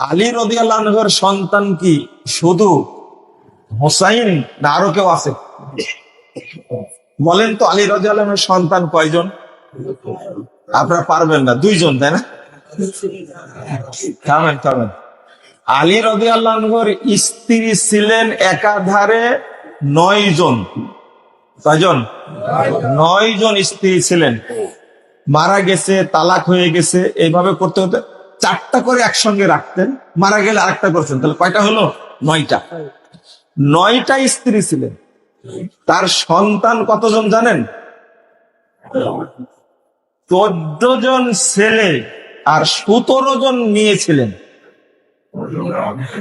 আলী রদি আল্লাহর সন্তান কি? শুধু হোসাইন না আরও কেউ আছে? বলেন তো আলী রদি আল্লাহর সন্তান কয়জন? আপনারা পারবেন না, দুইজন, তাই না? থামেন থামেন। আলী রবি আল্লাহর স্ত্রী ছিলেন একাধারে নয় জন কয়জন? নয় জন স্ত্রী ছিলেন। মারা গেছে, তালাক হয়ে গেছে এইভাবে করতে করতে চারটা করে একসঙ্গে রাখতেন, মারা গেলে আরেকটা করছেন। তাহলে কয়টা হলো? নয়টা। নয়টা স্ত্রী ছিলেন। তার সন্তান কতজন জানেন? চোদ্দ জন ছেলে আর সতেরো জন নিয়েছিলেন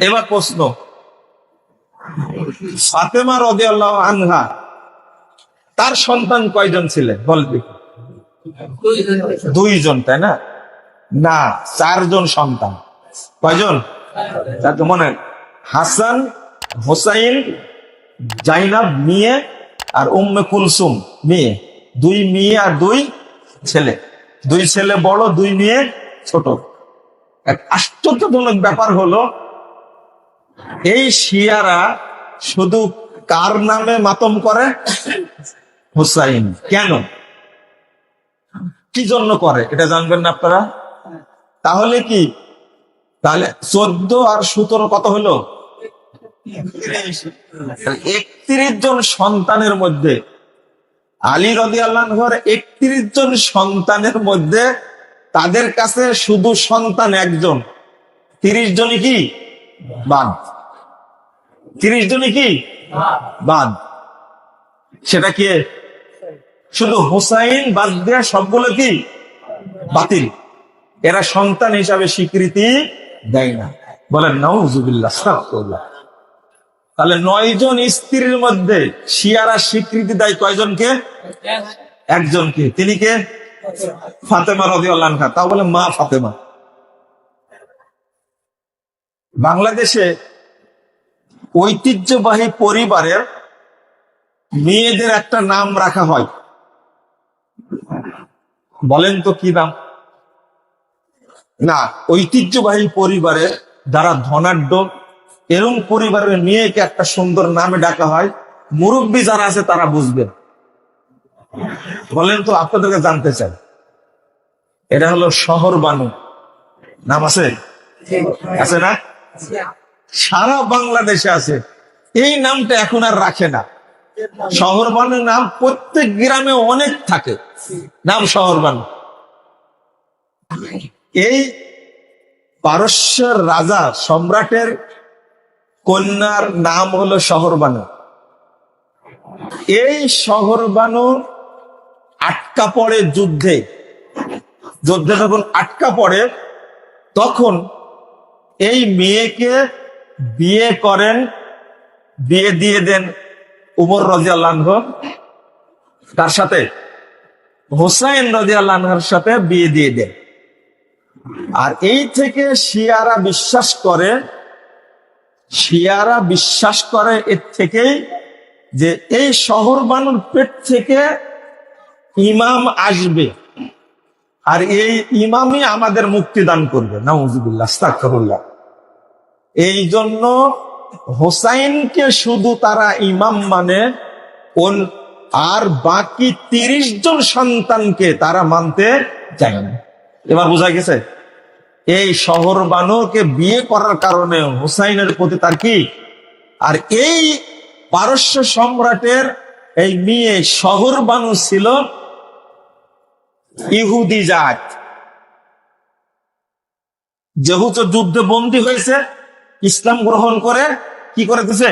এবার প্রশ্ন। ফাতেমা রদে আনহা, তার সন্তান কয়জন ছিলেন? বলবি দুইজন, তাই না? না, চারজন সন্তান। কয়জন? মনে হাসান, হোসাইন, জাইনাব, মেয়ে আর উম্মে কুলসুম। মেয়ে। দুই মেয়ে আর দুই ছেলে। দুই ছেলে বড়, দুই মেয়ে ছোট। এক আশ্চর্যজনক ব্যাপার হলো, এই শিয়ারা শুধু কার নামে মাতম করে? হোসাইন। কেন? কি জন্য করে? এটা জানবেন না আপনারা? তাহলে কি? তাহলে চোদ্দ আর সতেরো কত হলো? একত্রিশ জন সন্তানের মধ্যে। আলী রদি আল্লাহর একত্রিশ জন সন্তানের মধ্যে তাদের কাছে শুধু সন্তান একজন। তিরিশ জনই কি? বাদ। তিরিশ জনই কি? বাদ। সেটা কি? শুধু হুসাইন বাদ দেওয়া সবগুলো কি? বাতিল। এরা সন্তান হিসাবে স্বীকৃতি দেয় না। বলেন, নাউজুবিল্লাহ তাহলে নয় জন স্ত্রীর মধ্যে শিয়ারা স্বীকৃতি দেয় কয়জনকে? একজনকে। তিনি কে? ফাতেমা রবি আল্লাহ বলে, মা ফাতেমা। বাংলাদেশে ঐতিহ্যবাহী পরিবারের মেয়েদের একটা নাম রাখা হয়। বলেন তো কি নাম? না, ঐতিহ্যবাহী পরিবারের যারা ধনাঢ্য, এরম পরিবারের মেয়েকে একটা সুন্দর নামে ডাকা হয়, মুরব্বী যারা আছে তারা বুঝবেন বলেন তো, আপনাদেরকে জানতে চাই। এটা হলো শহর বানু নাম আছে? আছে না? সারা বাংলাদেশে আছে। এই নামটা এখন আর রাখে না। শহর বানু নাম প্রত্যেক গ্রামে অনেক থাকে। নাম শহর বানু এই পারস্যের রাজা সম্রাটের কন্যার নাম হলো শহরবানু। এই শহরবানু আটকা পড়ে যুদ্ধে। যুদ্ধে যখন আটকা পড়ে, তখন এই মেয়েকে বিয়ে করেন, বিয়ে দিয়ে দেন উমর রাজিয়াল্লাহ তার সাথে হোসাইন রাজিয়াল্লাহর সাথে বিয়ে দিয়ে দেন। আর এই থেকে শিয়ারা বিশ্বাস করে, শিয়ারা বিশ্বাস করে এর থেকেই যে এই শহর বানুর পেট থেকে ইমাম আসবে। আর এই ইমামই আমাদের মুক্তি দান করবে। নাউজুবিল্লাহ এই জন্য হোসাইনকে শুধু তারা ইমাম মানে আর বাকি তিরিশ জন সন্তানকে তারা মানতে চায় না। এবার বোঝা গেছে, এই শহর বানুকে বিয়ে করার কারণে হুসাইনের প্রতি তার কি? আর এই পারস্য সম্রাটের এই মেয়ে শহর বানু ছিল ইহুদি জাত। যেহেতু যুদ্ধে বন্দী হয়েছে, ইসলাম গ্রহণ করে কি করেছে?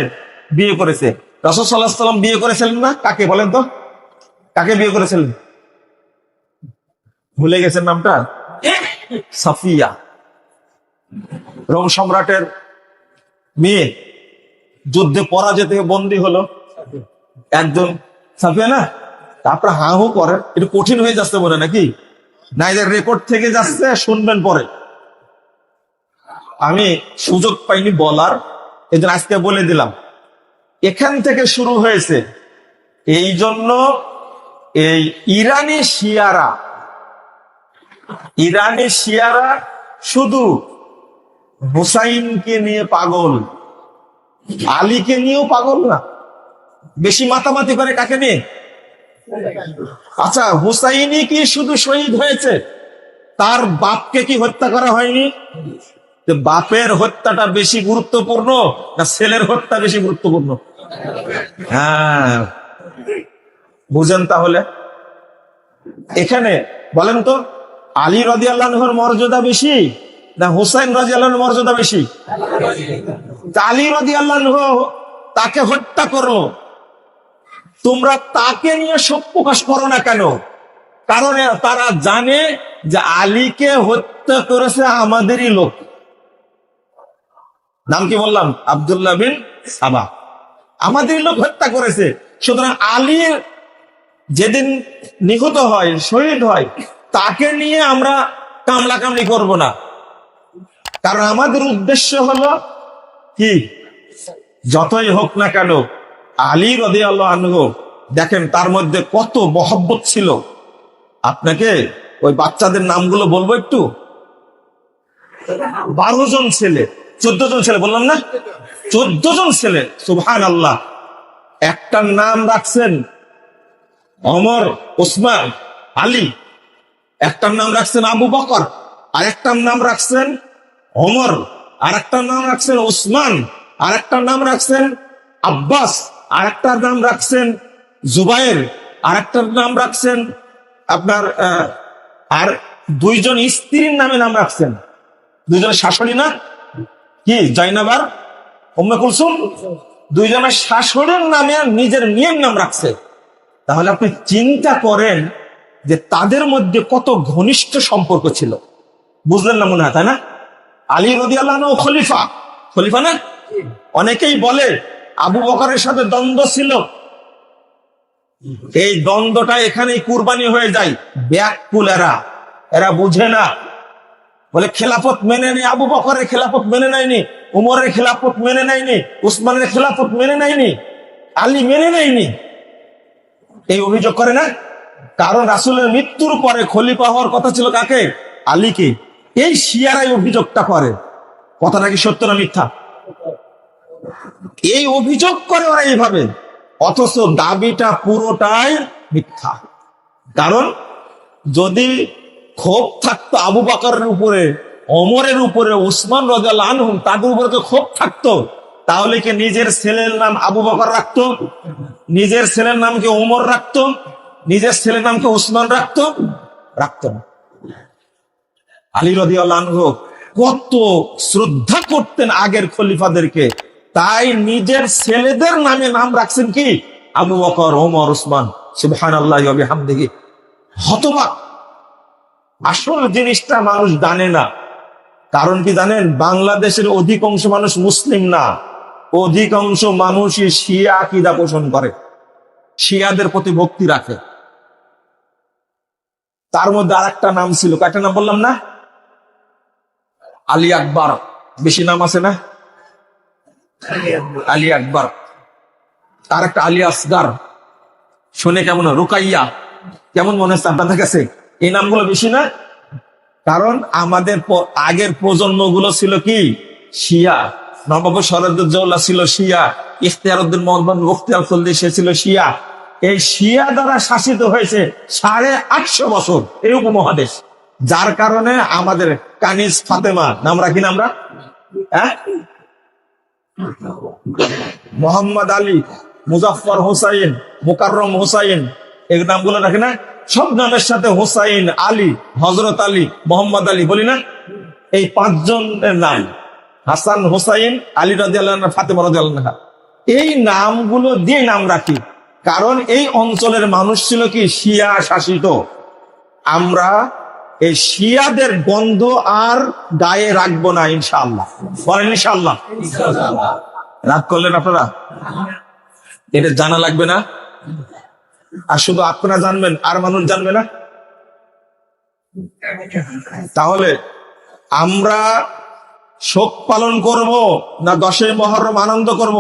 বিয়ে করেছে। রসদ সাল্লাহ বিয়ে করেছিলেন না? কাকে বলেন তো? কাকে বিয়ে করেছিলেন? ভুলে গেছেন নামটা? সাফিয়া। রোম সম্রাটের মেয়ে। যুদ্ধে পরাজয় থেকে বন্দী হলো। একজন সাফিয়া না? তারপরে হা হু করে। একটু কঠিন হয়ে যাচ্ছে বলে নাকি? না রেকর্ড থেকে যাচ্ছে, শুনবেন পরে। আমি সুযোগ পাইনি বলার এই আজকে বলে দিলাম। এখান থেকে শুরু হয়েছে। এই জন্য এই ইরানি শিয়ারা ইরানি শিয়ারা শুধু হুসাইনকে নিয়ে পাগল, আলীকে নিয়েও পাগল না, বেশি মাতামাতি করে কাকে নিয়ে? আচ্ছা হুসাইনি কি শুধু শহীদ হয়েছে? তার বাপকে কি হত্যা করা হয়নি? বাপের হত্যাটা বেশি গুরুত্বপূর্ণ না ছেলের হত্যা বেশি গুরুত্বপূর্ণ? হ্যাঁ বুঝেন তাহলে। এখানে, বলেন তো আলী রাজি আল্লাহর মর্যাদা বেশি না হুসাইন রাজি আল্লাহর মর্যাদা বেশি? আলী রাজি আল্লাহ তাকে হত্যা করল। তোমরা তাকে নিয়ে শোক প্রকাশ করো না কেন? কারণ তারা জানে যে আলীকে হত্যা করেছে আমাদেরই লোক। নাম কি বললাম? আব্দুল্লাহ বিন সাবা। আমাদেরই লোক হত্যা করেছে। সুতরাং আলীর যেদিন নিহত হয়, শহীদ হয় তাকে নিয়ে আমরা কামলা কামলি করব না। কারণ আমাদের উদ্দেশ্য হলো কি? যতই হোক না কেন, আলী রদি আল্লাহ দেখেন তার মধ্যে কত মহব্বত ছিল। আপনাকে ওই বাচ্চাদের নামগুলো বলব একটু? বারো জন ছেলে, চোদ্দ জন ছেলে, বললাম না? চোদ্দ জন ছেলে সুবহান আল্লাহ একটার নাম রাখছেন অমর, ওসমান, আলী। একটার নাম রাখছেন আবু বকর আর একটার নাম রাখছেন অমর আর একটার নাম রাখছেন ওসমান আর একটার নাম রাখছেন আব্বাস আর একটার নাম রাখছেন জুবাইর আর একটার নাম রাখছেন আপনার আর দুইজন স্ত্রীর নামে নাম রাখছেন। দুইজন শাশুড়ি না? কি, জয়নাবার? উম্মে কুলসুম? দুইজনের শাশুড়ির নামে নিজের মেয়ের নাম রাখছে। তাহলে আপনি চিন্তা করেন যে তাদের মধ্যে কত ঘনিষ্ঠ সম্পর্ক ছিল। বুঝলেন না মনে হয়, তাই না? আলী রদি আল্লাহ খলিফা। খলিফা না? অনেকেই বলে আবু বকরের সাথে দ্বন্দ্ব ছিল। এই দ্বন্দ্বটা এখানেই কুরবানি হয়ে যায় ব্যাকুল এরা এরা বুঝে না। বলে খেলাফত মেনে নেই, আবু বকরের খেলাফত মেনে নেয়নি, উমরের খেলাফত মেনে নেয়নি, উসমানের খেলাফত মেনে নেয়নি, আলী মেনে নেয়নি। এই অভিযোগ করে না? কারণ রাসুলের মৃত্যুর পরে খলিফা হওয়ার কথা ছিল কাকে? আলীকে। এই শিয়ারাই অভিযোগটা করে। কথাটা কি সত্য না মিথ্যা? এই অভিযোগ করে ওরা এইভাবে। অথচ দাবিটা পুরোটাই মিথ্যা। কারণ যদি ক্ষোভ থাকতো আবু বাকরের উপরে অমরের উপরে, উসমান রাজাল আনহুম তাদের উপরে তো ক্ষোভ থাকতো, তাহলে কি নিজের ছেলের নাম আবু বকর রাখতো? নিজের ছেলের নাম নামকে ওমর রাখতো? নিজের ছেলের নামকে উসমান রাখতো? রাখতো না। আলী রদি আনহু কত শ্রদ্ধা করতেন আগের খলিফাদেরকে। তাই নিজের ছেলেদের নামে নাম রাখছেন কি? আবু বকর, ওমর, উসমান। সুবহান আল্লাহ হামদিহি আসল জিনিসটা মানুষ জানে না। কারণ কি জানেন? বাংলাদেশের অধিকাংশ মানুষ মুসলিম না। অধিকাংশ মানুষই শিয়া আকিদা পোষণ করে। শিয়াদের প্রতি ভক্তি রাখে। তার মধ্যে আর একটা নাম ছিল। কয়টা নাম বললাম না? আলী আকবর। বেশি নাম আছে না? আলী আকবর। তার একটা আলী আসগার। শুনে কেমন? রুকাইয়া। কেমন মনে হচ্ছে আপনাদের কাছে? এই নামগুলো বেশি না? কারণ আমাদের আগের প্রজন্মগুলো ছিল কি? শিয়া। নবাব সরদুজ্জৌল্লাহ ছিল শিয়া। ইখতিয়ার উদ্দিন মোহাম্মদ মুখতিয়ার খলদি সে ছিল শিয়া। এই শিয়া দ্বারা শাসিত হয়েছে সাড়ে আটশো বছর এই উপমহাদেশ। যার কারণে আমাদের কানিজ ফাতেমা নাম রাখি না আমরা হ্যাঁ? মোহাম্মদ আলী মুজাফর হোসাইন, মুকাররম হোসাইন এই নামগুলো রাখি না? সব নামের সাথে হোসাইন, আলী হজরত আলী, মোহাম্মদ আলী বলি না? এই পাঁচজনের নাম, হাসান হোসাইন, আলী রাজি আল্লাহ ফাতেমা রাজি আল্লাহ এই নামগুলো দিয়ে নাম রাখি। কারণ এই অঞ্চলের মানুষ ছিল কি? শিয়া শাসিত। আমরা এই শিয়াদের গন্ধ আর গায়ে রাখব না, ইনশাআল্লাহ। বলেন ইনশাআল্লাহ। রাগ করলেন আপনারা? এটা জানা লাগবে না? আর শুধু আপনারা জানবেন, আর মানুষ জানবে না? তাহলে আমরা শোক পালন করব না দশই মহরম আনন্দ করব?